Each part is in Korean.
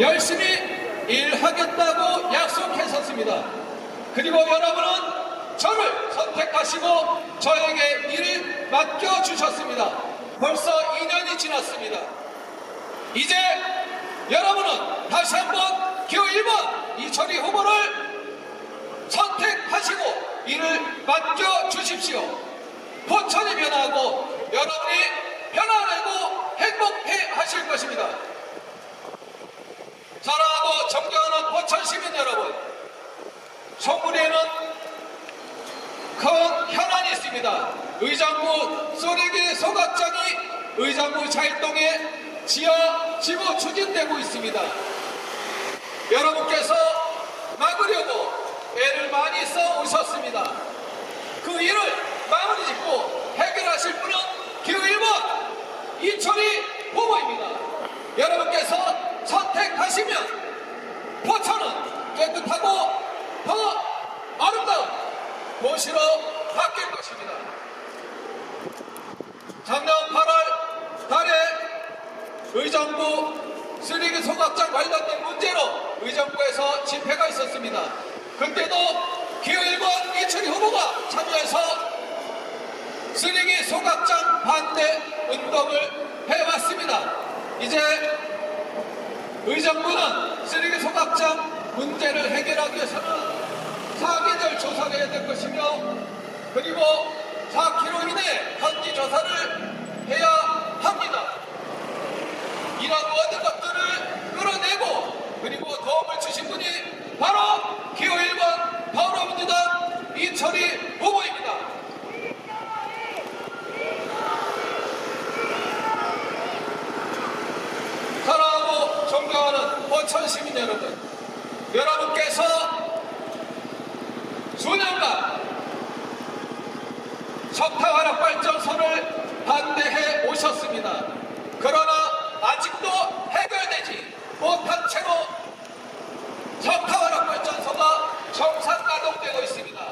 열심히 일하겠다고 약속했었습니다. 그리고 여러분은 저를 선택하시고 저에게 일을 맡겨주셨습니다. 벌써 2년이 지났습니다. 이제 여러분은 다시 한번 기호 1번 이철희 후보를 선택하시고 이를 맡겨주십시오. 포천이 변화하고 여러분이 편안하고 행복해 하실 것입니다. 사랑하고 존경하는 포천 시민 여러분, 송문에는 큰 현안이 있습니다. 의장부 소리기 소각장이 의장부 자일동에 지하 지부 추진되고 있습니다. 여러분께서 막으려고 애를 많이 써 오셨습니다. 그 일을 마무리 짓고 해결하실 분은 기호 1번 이철희 후보입니다. 여러분께서 선택하시면 포천은 깨끗하고 도시로 바뀔 것입니다. 작년 8월 달에 의정부 쓰레기 소각장 관련된 문제로 의정부에서 집회가 있었습니다. 그때도 기호 1번 이철희 후보가 참여해서 쓰레기 소각장 반대 운동을 해왔습니다. 이제 의정부는 쓰레기 소각장 문제를 해결하기 위해서 해야 될 것이며 그리고 4km 이내 현지 조사를 해야 합니다. 이런 모든 것들을 끌어내고 그리고 도움을 주신 분이 바로 기호 1번 더불어민주당 이철희 후보입니다. 사랑하고 존경하는 포천 시민 여러분, 여러분께서 수년간 석탄화력 발전소를 반대해 오셨습니다. 그러나 아직도 해결되지 못한 채로 석탄화력 발전소가 정상 가동되고 있습니다.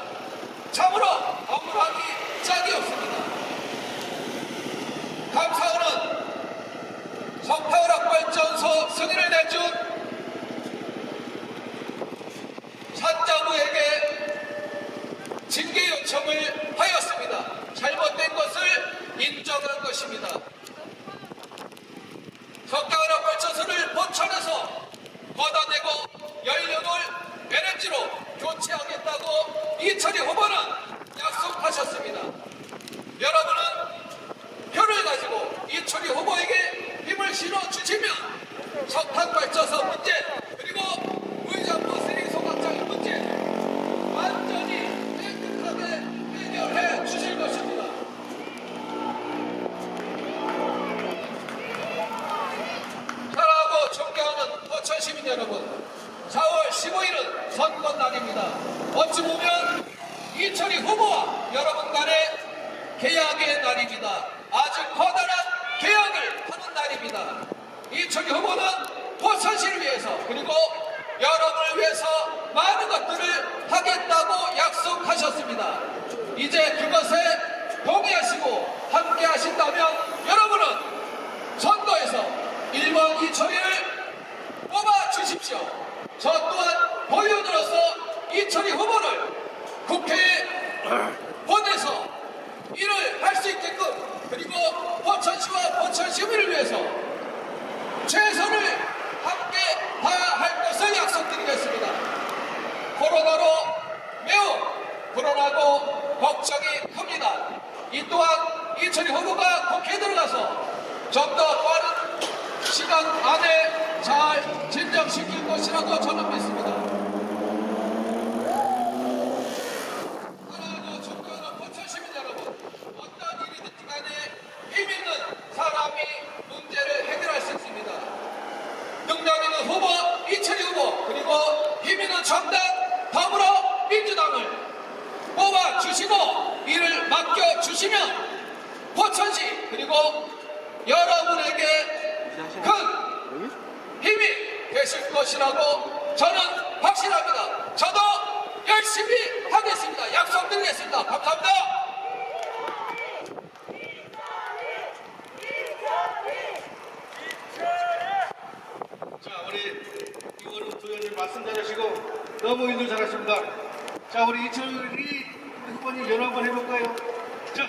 참으로 억울하기 짝이 없습니다. 감사원은 석탄화력 발전소 승인을 내준 산자부에게 징계 요청을 하였습니다. 잘못된 것을 인정한 것입니다. 석탄화력 발전소를 포천에서 걷어내고 연료를 LNG로 교체하겠다고 이철희 후보는 약속하셨습니다. 여러분은 표를 가지고 이철희 후보에게 힘을 실어 주시면 석탄 발전소 문제 그리고 의정부 쓰레기 소각장의 문제 완전히 깨끗하게 해결해 주실 것입니다. 사랑하고 존경하는 포천 시민 여러분, 4월 15일은 선거 날입니다. 어찌 보면 이철희 후보와 여러분 간의 계약의 날입니다. 아주 커다란 계약을 하는 날입니다. 이철희 후보는 포천시를 위해서 그리고 여러분을 위해서 많은 것들을 하겠다고 약속하셨습니다. 이제 그것에 동의하시고 함께 하신다면 여러분은 선거에서 1번 이철희를 뽑아 주십시오. 저 또한 본인으로서 이철희 후보를 국회에 보내서 일을 할 수 있게끔 그리고 포천시와 포천 시민을 위해서 최선을 함께 다할 것을 약속드리겠습니다. 코로나로 매우 불안하고 걱정이 큽니다. 이 또한 이철희 후보가 국회에 들어가서 좀 더 빠른 시간 안에 잘 진정시킬 것이라고 저는 믿습니다. 사랑하고 존경하는 포천 시민 여러분, 어떤 일이든지 간에 힘 있는 사람이 문제를 해결할 수 있습니다. 능력 있는 후보 이철희 후보 그리고 힘 있는 정당 더불어 민주당을 뽑아 주시고 이를 맡겨 주시면 포천시 그리고 여러분에게 큰 힘이 되실 것이라고 저는 확신합니다. 저도 열심히 하겠습니다. 약속드리겠습니다. 감사합니다. 자, 우리 이거는 부위원님 말씀 잘하시고 너무 일도 잘하십니다. 자, 우리 이철이 후보님 연호 한번 해볼까요? 자,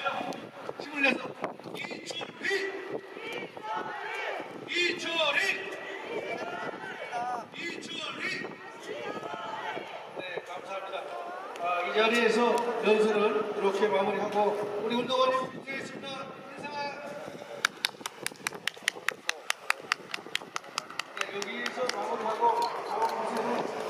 힘을 내서 이철이, 이철이, 이철이. 네, 감사합니다. 아, 이 자리에서 연설을 이렇게 마무리하고 우리 운동원님